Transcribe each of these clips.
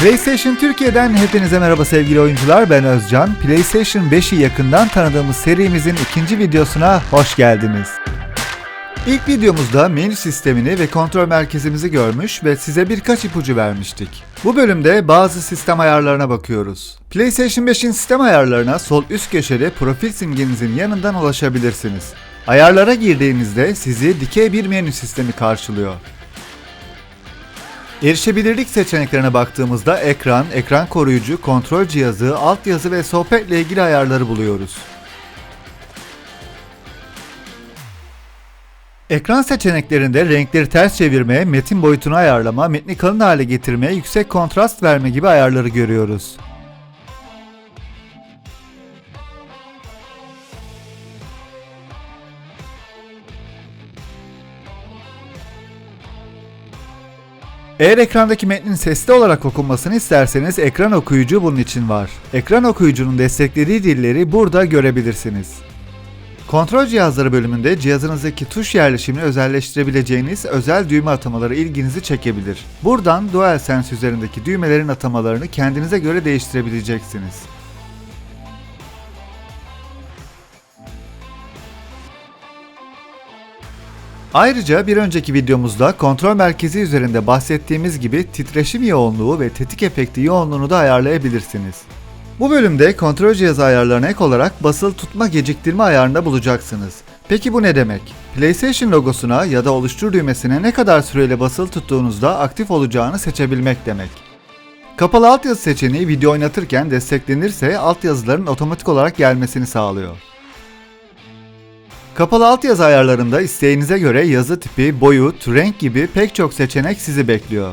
PlayStation Türkiye'den hepinize merhaba sevgili oyuncular ben Özcan. PlayStation 5'i yakından tanıdığımız serimizin ikinci videosuna hoş geldiniz. İlk videomuzda menü sistemini ve kontrol merkezimizi görmüş ve size birkaç ipucu vermiştik. Bu bölümde bazı sistem ayarlarına bakıyoruz. PlayStation 5'in sistem ayarlarına sol üst köşede profil simgenizin yanından ulaşabilirsiniz. Ayarlara girdiğinizde sizi dikey bir menü sistemi karşılıyor. Erişebilirlik seçeneklerine baktığımızda ekran, ekran koruyucu, kontrol cihazı, altyazı ve sohbetle ilgili ayarları buluyoruz. Ekran seçeneklerinde renkleri ters çevirme, metin boyutunu ayarlama, metni kalın hale getirme, yüksek kontrast verme gibi ayarları görüyoruz. Eğer ekrandaki metnin sesli olarak okunmasını isterseniz ekran okuyucu bunun için var. Ekran okuyucunun desteklediği dilleri burada görebilirsiniz. Kontrol cihazları bölümünde cihazınızdaki tuş yerleşimini özelleştirebileceğiniz özel düğme atamaları ilginizi çekebilir. Buradan DualSense üzerindeki düğmelerin atamalarını kendinize göre değiştirebileceksiniz. Ayrıca bir önceki videomuzda kontrol merkezi üzerinde bahsettiğimiz gibi titreşim yoğunluğu ve tetik efekti yoğunluğunu da ayarlayabilirsiniz. Bu bölümde kontrol cihazı ayarlarına ek olarak basılı tutma geciktirme ayarında bulacaksınız. Peki bu ne demek? PlayStation logosuna ya da oluştur düğmesine ne kadar süreyle basılı tuttuğunuzda aktif olacağını seçebilmek demek. Kapalı altyazı seçeneği video oynatırken desteklenirse altyazıların otomatik olarak gelmesini sağlıyor. Kapalı altyazı ayarlarında isteğinize göre yazı tipi, boyut, renk gibi pek çok seçenek sizi bekliyor.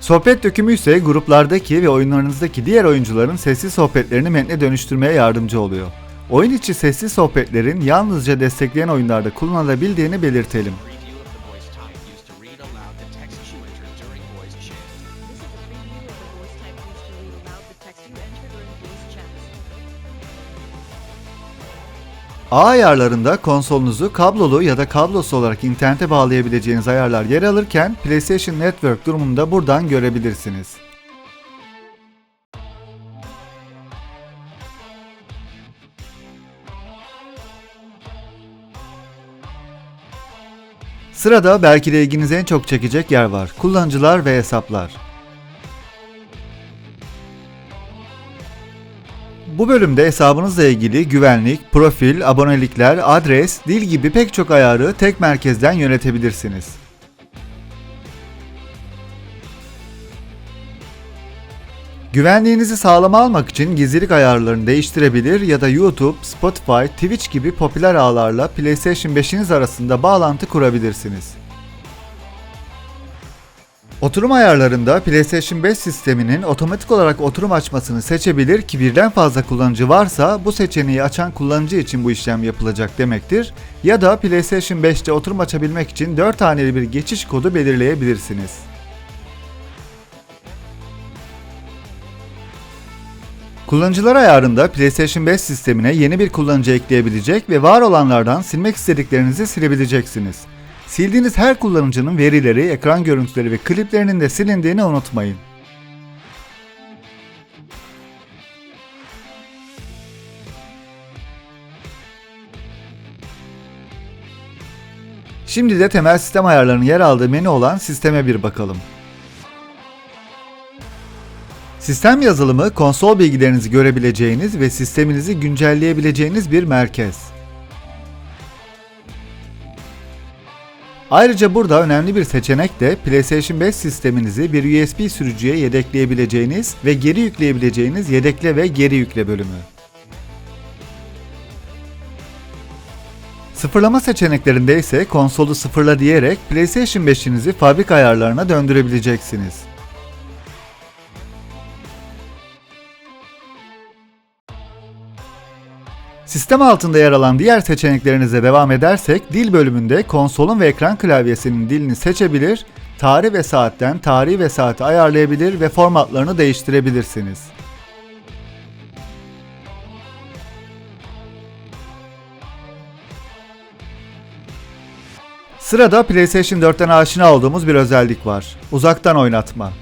Sohbet dökümü ise gruplardaki ve oyunlarınızdaki diğer oyuncuların sesli sohbetlerini metne dönüştürmeye yardımcı oluyor. Oyun içi sesli sohbetlerin yalnızca destekleyen oyunlarda kullanılabildiğini belirtelim. A ayarlarında konsolunuzu kablolu ya da kablosuz olarak internete bağlayabileceğiniz ayarlar yer alırken PlayStation Network durumunu da buradan görebilirsiniz. Sırada belki de ilginizi en çok çekecek yer var. Kullanıcılar ve hesaplar. Bu bölümde hesabınızla ilgili güvenlik, profil, abonelikler, adres, dil gibi pek çok ayarı tek merkezden yönetebilirsiniz. Güvenliğinizi sağlama almak için gizlilik ayarlarını değiştirebilir ya da YouTube, Spotify, Twitch gibi popüler ağlarla PlayStation 5'iniz arasında bağlantı kurabilirsiniz. Oturum ayarlarında PlayStation 5 sisteminin otomatik olarak oturum açmasını seçebilir ki birden fazla kullanıcı varsa bu seçeneği açan kullanıcı için bu işlem yapılacak demektir. Ya da PlayStation 5'te oturum açabilmek için 4 haneli bir geçiş kodu belirleyebilirsiniz. Kullanıcılar ayarında PlayStation 5 sistemine yeni bir kullanıcı ekleyebilecek ve var olanlardan silmek istediklerinizi silebileceksiniz. Sildiğiniz her kullanıcının verileri, ekran görüntüleri ve kliplerinin de silindiğini unutmayın. Şimdi de temel sistem ayarlarının yer aldığı menü olan sisteme bir bakalım. Sistem yazılımı konsol bilgilerinizi görebileceğiniz ve sisteminizi güncelleyebileceğiniz bir merkez. Ayrıca burada önemli bir seçenek de PlayStation 5 sisteminizi bir USB sürücüye yedekleyebileceğiniz ve geri yükleyebileceğiniz yedekle ve geri yükle bölümü. Sıfırlama seçeneklerinde ise konsolu sıfırla diyerek PlayStation 5'inizi fabrika ayarlarına döndürebileceksiniz. Sistem altında yer alan diğer seçeneklerinize devam edersek dil bölümünde konsolun ve ekran klavyesinin dilini seçebilir, tarih ve saatten tarih ve saati ayarlayabilir ve formatlarını değiştirebilirsiniz. Sırada PlayStation 4'ten aşina olduğumuz bir özellik var. Uzaktan oynatma.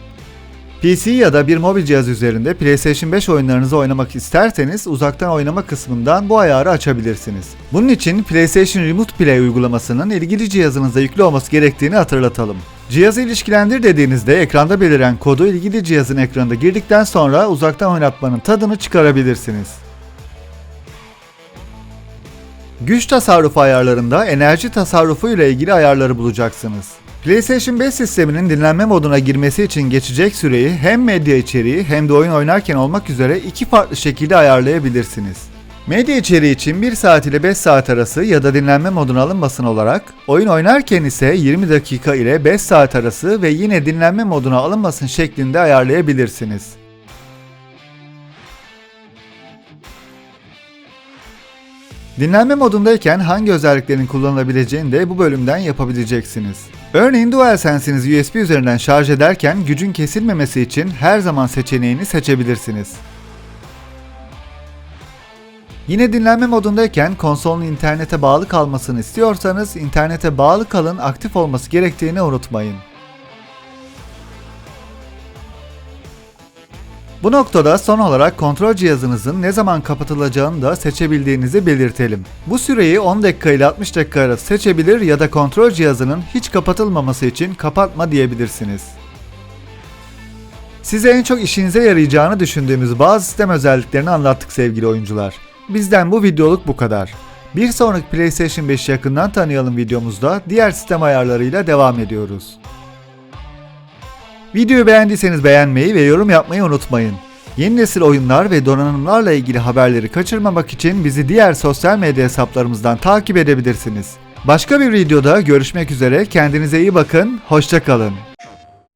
PC ya da bir mobil cihaz üzerinde PlayStation 5 oyunlarınızı oynamak isterseniz uzaktan oynama kısmından bu ayarı açabilirsiniz. Bunun için PlayStation Remote Play uygulamasının ilgili cihazınızda yüklü olması gerektiğini hatırlatalım. Cihazı ilişkilendir dediğinizde ekranda beliren kodu ilgili cihazın ekranında girdikten sonra uzaktan oynatmanın tadını çıkarabilirsiniz. Güç tasarrufu ayarlarında enerji tasarrufu ile ilgili ayarları bulacaksınız. PlayStation 5 sisteminin dinlenme moduna girmesi için geçecek süreyi hem medya içeriği hem de oyun oynarken olmak üzere iki farklı şekilde ayarlayabilirsiniz. Medya içeriği için 1 saat ile 5 saat arası ya da dinlenme moduna alınmasın olarak, oyun oynarken ise 20 dakika ile 5 saat arası ve yine dinlenme moduna alınmasın şeklinde ayarlayabilirsiniz. Dinlenme modundayken hangi özelliklerin kullanılabileceğini de bu bölümden yapabileceksiniz. Örneğin DualSense'inizi USB üzerinden şarj ederken gücün kesilmemesi için her zaman seçeneğini seçebilirsiniz. Yine dinlenme modundayken konsolun internete bağlı kalmasını istiyorsanız internete bağlı kalın aktif olması gerektiğini unutmayın. Bu noktada son olarak kontrol cihazınızın ne zaman kapatılacağını da seçebildiğinizi belirtelim. Bu süreyi 10 dakika ile 60 dakika arası seçebilir ya da kontrol cihazının hiç kapatılmaması için kapatma diyebilirsiniz. Size en çok işinize yarayacağını düşündüğümüz bazı sistem özelliklerini anlattık sevgili oyuncular. Bizden bu videoluk bu kadar. Bir sonraki PlayStation 5'i yakından tanıyalım videomuzda diğer sistem ayarlarıyla devam ediyoruz. Videoyu beğendiyseniz beğenmeyi ve yorum yapmayı unutmayın. Yeni nesil oyunlar ve donanımlarla ilgili haberleri kaçırmamak için bizi diğer sosyal medya hesaplarımızdan takip edebilirsiniz. Başka bir videoda görüşmek üzere kendinize iyi bakın, hoşçakalın.